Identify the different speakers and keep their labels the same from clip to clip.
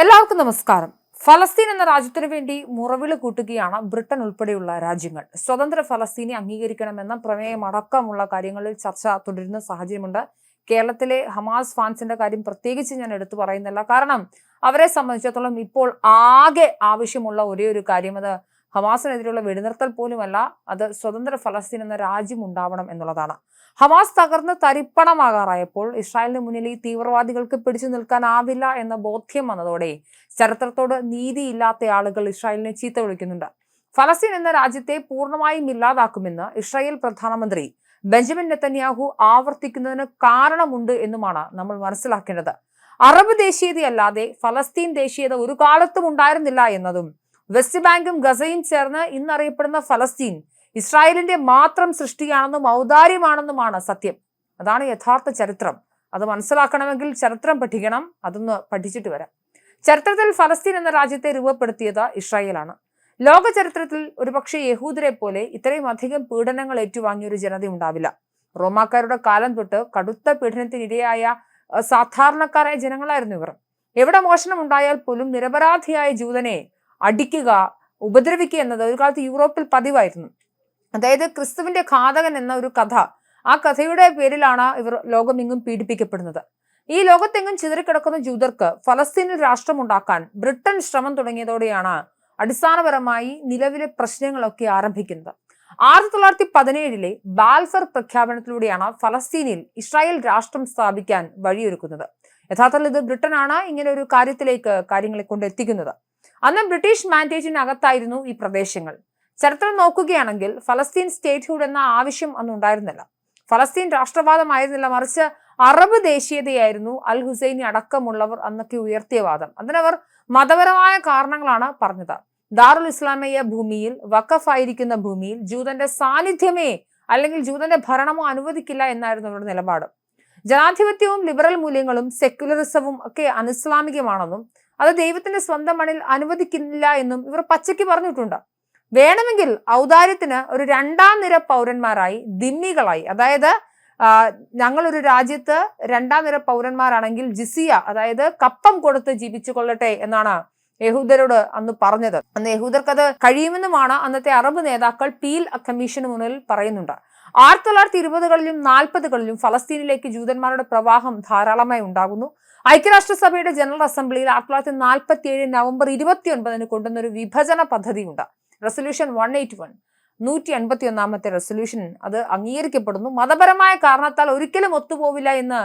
Speaker 1: എല്ലാവർക്കും നമസ്കാരം. ഫലസ്തീൻ എന്ന രാജ്യത്തിനു വേണ്ടി മുറവിളി കൂട്ടുകയാണ് ബ്രിട്ടൻ ഉൾപ്പെടെയുള്ള രാജ്യങ്ങൾ. സ്വതന്ത്ര ഫലസ്തീനെ അംഗീകരിക്കണമെന്ന പ്രമേയം അടക്കമുള്ള കാര്യങ്ങളിൽ ചർച്ച തുടരുന്ന സാഹചര്യമുണ്ട്. കേരളത്തിലെ ഹമാസ് ഫാൻസിന്റെ കാര്യം പ്രത്യേകിച്ച് ഞാൻ എടുത്തു പറയുന്നില്ല. കാരണം അവരെ സംബന്ധിച്ചിടത്തോളം ഇപ്പോൾ ആകെ ആവശ്യമുള്ള ഒരേ ഒരു കാര്യം അത് ഹമാസിനെതിരെയുള്ള വെടിനിർത്തൽ പോലുമല്ല അത് സ്വതന്ത്ര ഫലസ്തീൻ എന്ന രാജ്യം ഉണ്ടാവണം എന്നുള്ളതാണ്. ഹമാസ് തകർന്ന് തരിപ്പണമാകാറായപ്പോൾ ഇസ്രായേലിന് മുന്നിൽ ഈ തീവ്രവാദികൾക്ക് പിടിച്ചു നിൽക്കാനാവില്ല എന്ന ബോധ്യം വന്നതോടെ ചരിത്രത്തോട് നീതിയില്ലാത്ത ആളുകൾ ഇസ്രായേലിനെ ചീത്ത വിളിക്കുന്നുണ്ട്. ഫലസ്തീൻ എന്ന രാജ്യത്തെ പൂർണമായും ഇല്ലാതാക്കുമെന്ന് ഇസ്രായേൽ പ്രധാനമന്ത്രി ബെഞ്ചമിൻ നെത്തന്യാഹു ആവർത്തിക്കുന്നതിന് കാരണമുണ്ട് എന്നുമാണ് നമ്മൾ മനസ്സിലാക്കേണ്ടത്. അറബ് ദേശീയതയല്ലാതെ ഫലസ്തീൻ ദേശീയത ഒരു കാലത്തും ഉണ്ടായിരുന്നില്ല എന്നതും വെസ്റ്റ് ബാങ്കും ഗസയും ചേർന്ന് ഇന്നറിയപ്പെടുന്ന ഫലസ്തീൻ ഇസ്രായേലിന്റെ മാത്രം സൃഷ്ടിയാണെന്നും ഔദാര്യമാണെന്നുമാണ് സത്യം. അതാണ് യഥാർത്ഥ ചരിത്രം. അത് മനസ്സിലാക്കണമെങ്കിൽ ചരിത്രം പഠിക്കണം. അതൊന്ന് പഠിച്ചിട്ട് വരാം. ചരിത്രത്തിൽ ഫലസ്തീൻ എന്ന രാജ്യത്തെ രൂപപ്പെടുത്തിയത് ഇസ്രായേലാണ്. ലോക ചരിത്രത്തിൽ ഒരുപക്ഷെ യഹൂദരെ പോലെ ഇത്രയും അധികം പീഡനങ്ങൾ ഏറ്റുവാങ്ങിയ ഒരു ജനത ഉണ്ടാവില്ല. റോമാക്കാരുടെ കാലം തൊട്ട് കടുത്ത പീഡനത്തിനിരയായ സാധാരണക്കാരായ ജനങ്ങളായിരുന്നു ഇവർ. എവിടെ മോഷണം ഉണ്ടായാൽ പോലും നിരപരാധിയായ ജൂതനെ അടിക്കുക ഉപദ്രവിക്കുക എന്നത് ഒരു കാലത്ത് യൂറോപ്പിൽ പതിവായിരുന്നു. അതായത് ക്രിസ്തുവിന്റെ ഘാതകൻ എന്ന ഒരു കഥ ആ കഥയുടെ പേരിലാണ് ഇവർ ലോകമെങ്ങും പീഡിപ്പിക്കപ്പെടുന്നത്. ഈ ലോകത്തെങ്ങും ചിതറിക്കിടക്കുന്ന ജൂതർക്ക് ഫലസ്തീനിൽ രാഷ്ട്രമുണ്ടാക്കാൻ ബ്രിട്ടൻ ശ്രമം തുടങ്ങിയതോടെയാണ് അടിസ്ഥാനപരമായി നിലവിലെ പ്രശ്നങ്ങളൊക്കെ ആരംഭിക്കുന്നത്. ആയിരത്തി തൊള്ളായിരത്തി പതിനേഴിലെ ബാൽഫർ പ്രഖ്യാപനത്തിലൂടെയാണ് ഫലസ്തീനിൽ ഇസ്രായേൽ രാഷ്ട്രം സ്ഥാപിക്കാൻ വഴിയൊരുക്കുന്നത്. യഥാർത്ഥത്തിൽ ഇത് ബ്രിട്ടനാണ് ഇങ്ങനെ ഒരു കാര്യത്തിലേക്ക് കാര്യങ്ങളെ കൊണ്ട് എത്തിക്കുന്നത് അന്ന് ബ്രിട്ടീഷ് മാൻഡേറ്റിനകത്തായിരുന്നു ഈ പ്രദേശങ്ങൾ. ചരിത്രം നോക്കുകയാണെങ്കിൽ ഫലസ്തീൻ സ്റ്റേറ്റ്ഹുഡ് എന്ന ആവശ്യം അന്ന് ഉണ്ടായിരുന്നില്ല. ഫലസ്തീൻ രാഷ്ട്രവാദമായിരുന്നില്ല. മറിച്ച് അറബ് ദേശീയതയായിരുന്നു അൽ ഹുസൈനി അടക്കമുള്ളവർ അന്നൊക്കെ ഉയർത്തിയ വാദം. അതിനവർ മതപരമായ കാരണങ്ങളാണ് പറഞ്ഞത്. ദാറുൽ ഇസ്ലാമിയ ഭൂമിയിൽ വക്കഫായിരിക്കുന്ന ഭൂമിയിൽ ജൂതന്റെ സാന്നിധ്യമേ അല്ലെങ്കിൽ ജൂതന്റെ ഭരണമോ അനുവദിക്കില്ല എന്നായിരുന്നു അവരുടെ നിലപാട്. ജനാധിപത്യവും ലിബറൽ മൂല്യങ്ങളും സെക്യുലറിസവും ഒക്കെ അനിസ്ലാമികമാണെന്നും അത് ദൈവത്തിന്റെ സ്വന്തം മണിൽ അനുവദിക്കില്ല എന്നും ഇവർ പച്ചയ്ക്ക് പറഞ്ഞിട്ടുണ്ട്. വേണമെങ്കിൽ ഔദാര്യത്തിന് ഒരു രണ്ടാം നിര പൗരന്മാരായി ദിമ്മികളായി അതായത് ഞങ്ങളൊരു രാജ്യത്ത് രണ്ടാം നിര പൗരന്മാരാണെങ്കിൽ ജിസിയ അതായത് കപ്പം കൊടുത്ത് ജീവിച്ചു കൊള്ളട്ടെ എന്നാണ് യഹൂദരോട് അന്ന് പറഞ്ഞത്. അന്ന് യഹൂദർക്ക് അത് കഴിയുമെന്നുമാണ് അന്നത്തെ അറബ് നേതാക്കൾ പീൽ കമ്മീഷന് മുന്നിൽ പറയുന്നുണ്ട്. ആയിരത്തി തൊള്ളായിരത്തി ഇരുപതുകളിലും നാൽപ്പതുകളിലും ഫലസ്തീനിലേക്ക് ജൂതന്മാരുടെ പ്രവാഹം ധാരാളമായി ഉണ്ടാകുന്നു. ഐക്യരാഷ്ട്രസഭയുടെ ജനറൽ അസംബ്ലിയിൽ ആയിരത്തി തൊള്ളായിരത്തി നാൽപ്പത്തി ഏഴ് നവംബർ ഇരുപത്തി ഒൻപതിന് കൊണ്ടുവന്ന ഒരു വിഭജന പദ്ധതിയുണ്ട്. റെസൊല്യൂഷൻ വൺ എയ്റ്റ് വൺ നൂറ്റി എൺപത്തി ഒന്നാമത്തെ റെസൊല്യൂഷൻ അത് അംഗീകരിക്കപ്പെടുന്നു. മതപരമായ കാരണത്താൽ ഒരിക്കലും ഒത്തുപോവില്ല എന്ന്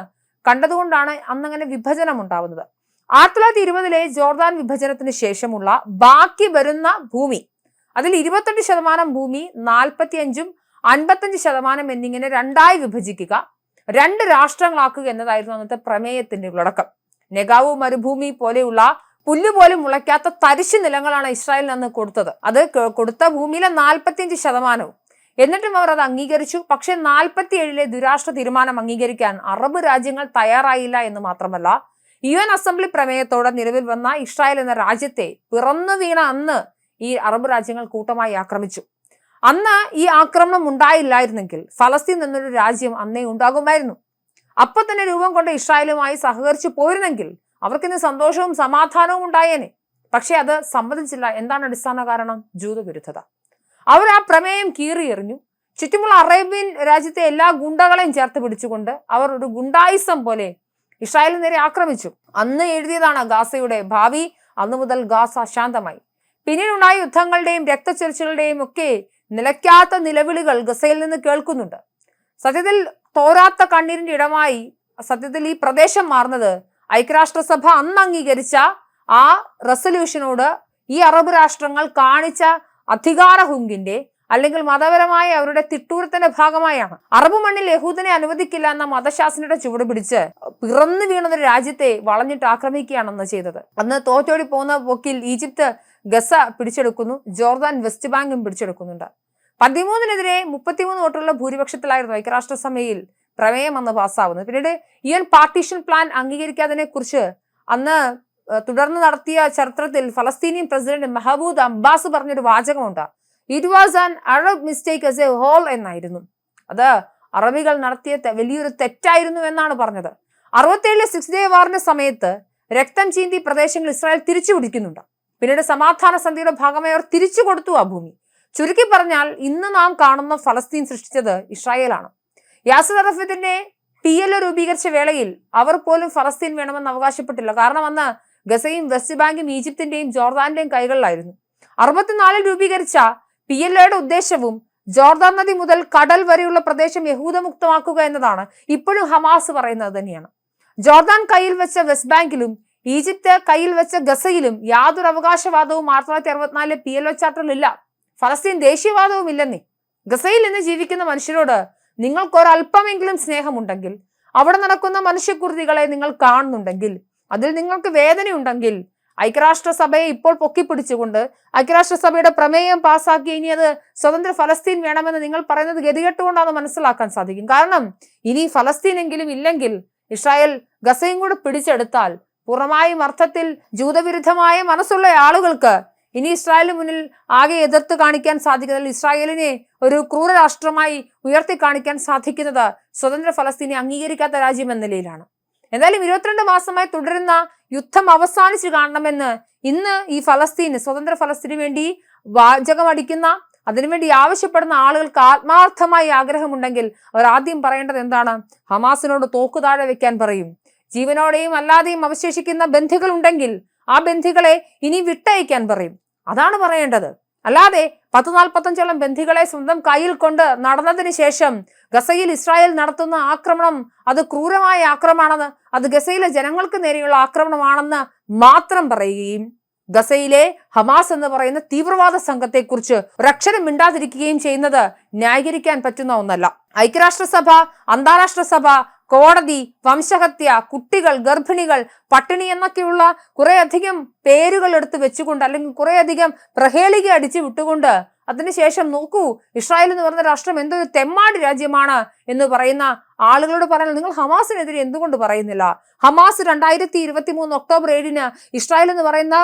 Speaker 1: കണ്ടതുകൊണ്ടാണ് അന്നങ്ങനെ വിഭജനം ഉണ്ടാവുന്നത്. ആയിരത്തി തൊള്ളായിരത്തി ഇരുപതിലെ ജോർദാൻ വിഭജനത്തിന് ശേഷമുള്ള ബാക്കി വരുന്ന ഭൂമി അതിൽ ഇരുപത്തെട്ട് ശതമാനം ഭൂമി നാൽപ്പത്തി അഞ്ചും അൻപത്തഞ്ച് ശതമാനം എന്നിങ്ങനെ രണ്ടായി വിഭജിക്കുക രണ്ട് രാഷ്ട്രങ്ങളാക്കുക എന്നതായിരുന്നു അന്നത്തെ പ്രമേയത്തിന്റെ ഉള്ളടക്കം. നെഗാവു മരുഭൂമി പോലെയുള്ള പുല്ലുപോലും മുളയ്ക്കാത്ത തരിശു നിലങ്ങളാണ് ഇസ്രായേലിന് അന്ന് കൊടുത്തത്. അത് കൊടുത്ത ഭൂമിയിലെ നാൽപ്പത്തിയഞ്ച് ശതമാനവും. എന്നിട്ടും അവർ അത് അംഗീകരിച്ചു. പക്ഷേ നാൽപ്പത്തി ഏഴിലെ ദുരാഷ്ട്ര തീരുമാനം അംഗീകരിക്കാൻ അറബ് രാജ്യങ്ങൾ തയ്യാറായില്ല എന്ന് മാത്രമല്ല യു എൻ അസംബ്ലി പ്രമേയത്തോടെ നിലവിൽ വന്ന ഇസ്രായേൽ എന്ന രാജ്യത്തെ പിറന്നു വീണ അന്ന് ഈ അറബ് രാജ്യങ്ങൾ കൂട്ടമായി ആക്രമിച്ചു. അന്ന് ഈ ആക്രമണം ഉണ്ടായില്ലായിരുന്നെങ്കിൽ ഫലസ്തീൻ എന്നൊരു രാജ്യം അന്നേ ഉണ്ടാകുമായിരുന്നു. അപ്പൊ തന്നെ രൂപം കൊണ്ട് ഇസ്രായേലുമായി സഹകരിച്ചു പോയിരുന്നെങ്കിൽ അവർക്കിന്ന് സന്തോഷവും സമാധാനവും ഉണ്ടായേനെ. പക്ഷെ അത് സമ്മതിച്ചില്ല. എന്താണ് അടിസ്ഥാന കാരണം? ജൂതവിരുദ്ധത. അവർ ആ പ്രമേയം കീറിയെറിഞ്ഞു. ചുറ്റുമുള്ള അറേബ്യൻ രാജ്യത്തെ എല്ലാ ഗുണ്ടകളെയും ചേർത്ത് പിടിച്ചുകൊണ്ട് അവർ ഒരു ഗുണ്ടായിസം പോലെ ഇസ്രായേലിന് നേരെ ആക്രമിച്ചു. അന്ന് എഴുതിയതാണ് ഗാസയുടെ ഭാവി. അന്നു മുതൽ ഗാസ ശാന്തമായി. പിന്നീടുണ്ടായ യുദ്ധങ്ങളുടെയും രക്തച്ചൊരിച്ചിലുടെയും ഒക്കെ നിലയ്ക്കാത്ത നിലവിളികൾ ഗസയിൽ നിന്ന് കേൾക്കുന്നുണ്ട്. സത്യത്തിൽ തോരാത്ത കണ്ണീരിന്റെ ഇടമായി സത്യത്തിൽ ഈ പ്രദേശം മാറുന്നത് ഐക്യരാഷ്ട്രസഭ അന്ന് അംഗീകരിച്ച ആ റെസൊല്യൂഷനോട് ഈ അറബ് രാഷ്ട്രങ്ങൾ കാണിച്ച അധികാര ഹുങ്കിന്റെ അല്ലെങ്കിൽ മതപരമായ അവരുടെ തിട്ടൂരത്തിന്റെ ഭാഗമായാണ്. അറബ് മണ്ണിൽ യഹൂദനെ അനുവദിക്കില്ല എന്ന മതശാസ്ത്രയുടെ ചുവട് പിടിച്ച് പിറന്നു വീണ രാജ്യത്തെ വളഞ്ഞിട്ട് ആക്രമിക്കുകയാണെന്ന് ചെയ്തത്. അന്ന് തോറ്റോടി പോകുന്ന പോക്കിൽ ഈജിപ്ത് ഗസ പിടിച്ചെടുക്കുന്നു. ജോർദാൻ വെസ്റ്റ് ബാങ്കും പിടിച്ചെടുക്കുന്നുണ്ട്. പതിമൂന്നിനെതിരെ മുപ്പത്തിമൂന്ന് വോട്ടുള്ള ഭൂരിപക്ഷത്തിലായിരുന്നു ഐക്യരാഷ്ട്രസഭയിൽ പ്രമേയം അന്ന് പാസ്സാവുന്നത്. പിന്നീട് യു എൻ പാർട്ടീഷൻ പ്ലാൻ അംഗീകരിക്കാതിനെ കുറിച്ച് അന്ന് തുടർന്ന് നടത്തിയ ചരിത്രത്തിൽ ഫലസ്തീനിയൻ പ്രസിഡന്റ് മെഹബൂദ് അബ്ബാസ് പറഞ്ഞൊരു വാചകമുണ്ട്. It was an Arab mistake as a whole എന്നായിരുന്നു. അത് അറബികൾ നടത്തിയ വലിയൊരു തെറ്റായിരുന്നു എന്നാണ് പറഞ്ഞത്. അറുപത്തേഴിലെ സിക്സ് ഡേ വാറിന്റെ സമയത്ത് രക്തം ചീന്തി പ്രദേശങ്ങൾ ഇസ്രായേൽ തിരിച്ചു പിടിക്കുന്നുണ്ട്. പിന്നീട് സമാധാന സന്ധിയുടെ ഭാഗമായി അവർ തിരിച്ചു കൊടുത്തു ആ ഭൂമി. ചുരുക്കി പറഞ്ഞാൽ ഇന്ന് നാം കാണുന്ന ഫലസ്തീൻ സൃഷ്ടിച്ചത് ഇസ്രായേലാണ്. യാസർ അറഫത്തിന്റെ പി എൽ രൂപീകരിച്ച വേളയിൽ അവർ പോലും ഫലസ്തീൻ വേണമെന്ന് അവകാശപ്പെട്ടില്ല. കാരണം അന്ന് ഗസയും വെസ്റ്റ് ബാങ്കും ഈജിപ്തിന്റെയും ജോർദാന്റെയും കൈകളിലായിരുന്നു. അറുപത്തിനാലിൽ രൂപീകരിച്ച പി എൽ എയുടെ ഉദ്ദേശവും ജോർദാൻ നദി മുതൽ കടൽ വരെയുള്ള പ്രദേശം യഹൂദമുക്തമാക്കുക എന്നതാണ് ഇപ്പോഴും ഹമാസ് പറയുന്നത് തന്നെയാണ്. ജോർദാൻ കയ്യിൽ വെച്ച വെസ്റ്റ് ബാങ്കിലും ഈജിപ്ത് കയ്യിൽ വെച്ച ഗസയിലും യാതൊരു അവകാശവാദവും ആയിരത്തി തൊള്ളായിരത്തി അറുപത്തിനാലിലെ പി എൽ ഒ ചാർട്ടറിലില്ല ഫലസ്തീൻ ദേശീയവാദവും ഇല്ലെന്നേ. ഗസയിൽ നിന്ന് ജീവിക്കുന്ന മനുഷ്യരോട് നിങ്ങൾക്ക് ഒരല്പമെങ്കിലും സ്നേഹമുണ്ടെങ്കിൽ അവിടെ നടക്കുന്ന മനുഷ്യക്കുരുതികളെ നിങ്ങൾ കാണുന്നുണ്ടെങ്കിൽ അതിൽ നിങ്ങൾക്ക് വേദനയുണ്ടെങ്കിൽ ഐക്യരാഷ്ട്രസഭയെ ഇപ്പോൾ പൊക്കിപ്പിടിച്ചുകൊണ്ട് ഐക്യരാഷ്ട്രസഭയുടെ പ്രമേയം പാസ്സാക്കി ഇനി അത് സ്വതന്ത്ര ഫലസ്തീൻ വേണമെന്ന് നിങ്ങൾ പറയുന്നത് ഗതികെട്ടുകൊണ്ടാണ് മനസ്സിലാക്കാൻ സാധിക്കും. കാരണം ഇനി ഫലസ്തീനെങ്കിലും ഇല്ലെങ്കിൽ ഇസ്രായേൽ ഗസയും കൂടെ പിടിച്ചെടുത്താൽ പൂർണമായും അർത്ഥത്തിൽ ജൂതവിരുദ്ധമായ മനസ്സുള്ള ആളുകൾക്ക് ഇനി ഇസ്രായേലിന് മുന്നിൽ ആകെ എതിർത്ത് കാണിക്കാൻ സാധിക്കുന്നത് ഇസ്രായേലിനെ ഒരു ക്രൂര രാഷ്ട്രമായി ഉയർത്തി കാണിക്കാൻ സാധിക്കുന്നത് സ്വതന്ത്ര ഫലസ്തീനെ അംഗീകരിക്കാത്ത രാജ്യം എന്ന നിലയിലാണ്. എന്തായാലും ഇരുപത്തിരണ്ട് മാസമായി തുടരുന്ന യുദ്ധം അവസാനിച്ചു കാണണമെന്ന് ഇന്ന് ഈ ഫലസ്തീന് സ്വതന്ത്ര ഫലസ്തീന് വേണ്ടി വാചകമടിക്കുന്ന അതിനുവേണ്ടി ആവശ്യപ്പെടുന്ന ആളുകൾക്ക് ആത്മാർത്ഥമായി ആഗ്രഹമുണ്ടെങ്കിൽ അവർ ആദ്യം പറയേണ്ടത് എന്താണ്? ഹമാസിനോട് തോക്കു താഴെ വെക്കാൻ പറയും. ജീവനോടെയും അല്ലാതെയും അവശേഷിക്കുന്ന ബന്ധികൾ ഉണ്ടെങ്കിൽ ആ ബന്ധികളെ ഇനി വിട്ടയക്കാൻ പറയും. അതാണ് പറയേണ്ടത്. അല്ലാതെ പത്ത് നാൽപ്പത്തഞ്ചോളം ബന്ധികളെ സ്വന്തം കയ്യിൽ കൊണ്ട് നടന്നതിന് ശേഷം ഗസയിൽ ഇസ്രായേൽ നടത്തുന്ന ആക്രമണം അത് ക്രൂരമായ ആക്രമണമാണെന്ന് അത് ഗസയിലെ ജനങ്ങൾക്ക് നേരെയുള്ള ആക്രമണമാണെന്ന് മാത്രം പറയുകയും ഗസയിലെ ഹമാസ് എന്ന് പറയുന്ന തീവ്രവാദ സംഘത്തെക്കുറിച്ച് ഒരക്ഷരം മിണ്ടാതിരിക്കുകയും ചെയ്യുന്നത് ന്യായീകരിക്കാൻ പറ്റുന്ന ഒന്നല്ല. ഐക്യരാഷ്ട്രസഭ അന്താരാഷ്ട്ര സഭ കോടതി വംശഹത്യ കുട്ടികൾ ഗർഭിണികൾ പട്ടിണി എന്നൊക്കെയുള്ള കുറേയധികം പേരുകൾ എടുത്ത് വെച്ചുകൊണ്ട് അല്ലെങ്കിൽ കുറേയധികം പ്രഹേളിക അടിച്ചു വിട്ടുകൊണ്ട് അതിനുശേഷം നോക്കൂ ഇസ്രായേൽ എന്ന് പറയുന്ന രാഷ്ട്രം എന്തൊരു തെമ്മാടി രാജ്യമാണ് എന്ന് പറയുന്ന ആളുകളോട് പറയുന്നത് നിങ്ങൾ ഹമാസിനെതിരെ എന്തുകൊണ്ട് പറയുന്നില്ല? ഹമാസ് രണ്ടായിരത്തി ഇരുപത്തി മൂന്ന് ഒക്ടോബർ ഏഴിന് ഇസ്രായേൽ എന്ന് പറയുന്ന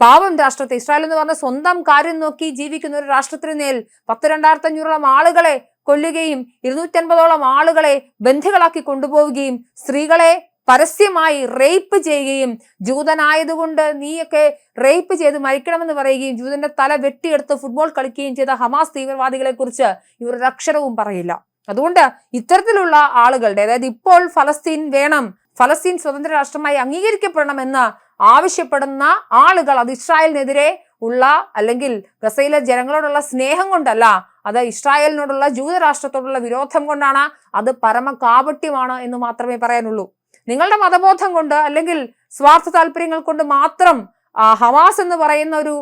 Speaker 1: പാവം രാഷ്ട്രത്തെ ഇസ്രായേൽ എന്ന് പറഞ്ഞ സ്വന്തം കാര്യം നോക്കി ജീവിക്കുന്ന ഒരു രാഷ്ട്രത്തിന് മേൽ പത്ത് രണ്ടായിരത്തി അഞ്ഞൂറോളം ആളുകളെ കൊല്ലുകയും ഇരുന്നൂറ്റൻപതോളം ആളുകളെ ബന്ധികളാക്കി കൊണ്ടുപോവുകയും സ്ത്രീകളെ പരസ്യമായി റേപ്പ് ചെയ്യുകയും ജൂതനായതുകൊണ്ട് നീയൊക്കെ റേപ്പ് ചെയ്ത് മരിക്കണമെന്ന് പറയുകയും ജൂതന്റെ തല വെട്ടിയെടുത്ത് ഫുട്ബോൾ കളിക്കുകയും ചെയ്ത ഹമാസ് തീവ്രവാദികളെ കുറിച്ച് ഇവർ ഒരു അക്ഷരവും പറയില്ല. അതുകൊണ്ട് ഇത്തരത്തിലുള്ള ആളുകളുടെ അതായത് ഇപ്പോൾ ഫലസ്തീൻ വേണം ഫലസ്തീൻ സ്വതന്ത്ര രാഷ്ട്രമായി അംഗീകരിക്കപ്പെടണം എന്ന് ആവശ്യപ്പെടുന്ന ആളുകൾ അത് ഇസ്രായേലിനെതിരെ ഉള്ള അല്ലെങ്കിൽ ഗസയിലെ ജനങ്ങളോടുള്ള സ്നേഹം കൊണ്ടല്ല അത് ഇസ്രായേലിനോടുള്ള ജൂതരാഷ്ട്രത്തോടുള്ള വിരോധം കൊണ്ടാണ് അത് പരമ കാപട്യമാണ് എന്ന് മാത്രമേ പറയാനുള്ളൂ. നിങ്ങളുടെ മതബോധം കൊണ്ട് അല്ലെങ്കിൽ സ്വാർത്ഥ താല്പര്യങ്ങൾ കൊണ്ട് മാത്രം ഹവാസ് എന്ന് പറയുന്ന ഒരു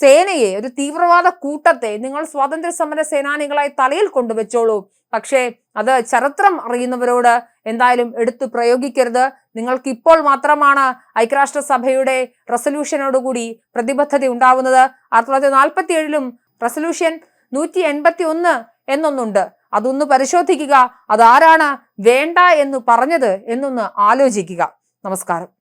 Speaker 1: സേനയെ ഒരു തീവ്രവാദ കൂട്ടത്തെ നിങ്ങൾ സ്വാതന്ത്ര്യ സമര സേനാനികളായി തലയിൽ കൊണ്ടുവച്ചോളൂ. പക്ഷേ അത് ചരിത്രം അറിയുന്നവരോട് എന്തായാലും എടുത്തു പ്രയോഗിക്കരുത്. നിങ്ങൾക്ക് ഇപ്പോൾ മാത്രമാണ് ഐക്യരാഷ്ട്രസഭയുടെ റെസൊല്യൂഷനോടുകൂടി പ്രതിബദ്ധത ഉണ്ടാവുന്നത്. ആയിരത്തി തൊള്ളായിരത്തി നാൽപ്പത്തി ഏഴിലും റെസൊല്യൂഷൻ നൂറ്റി എൺപത്തി ഒന്ന് എന്നൊന്നുണ്ട്. അതൊന്ന് പരിശോധിക്കുക. അതാരാണ്? വേണ്ട എന്ന് പറഞ്ഞത് എന്നൊന്ന് ആലോചിക്കുക. നമസ്കാരം.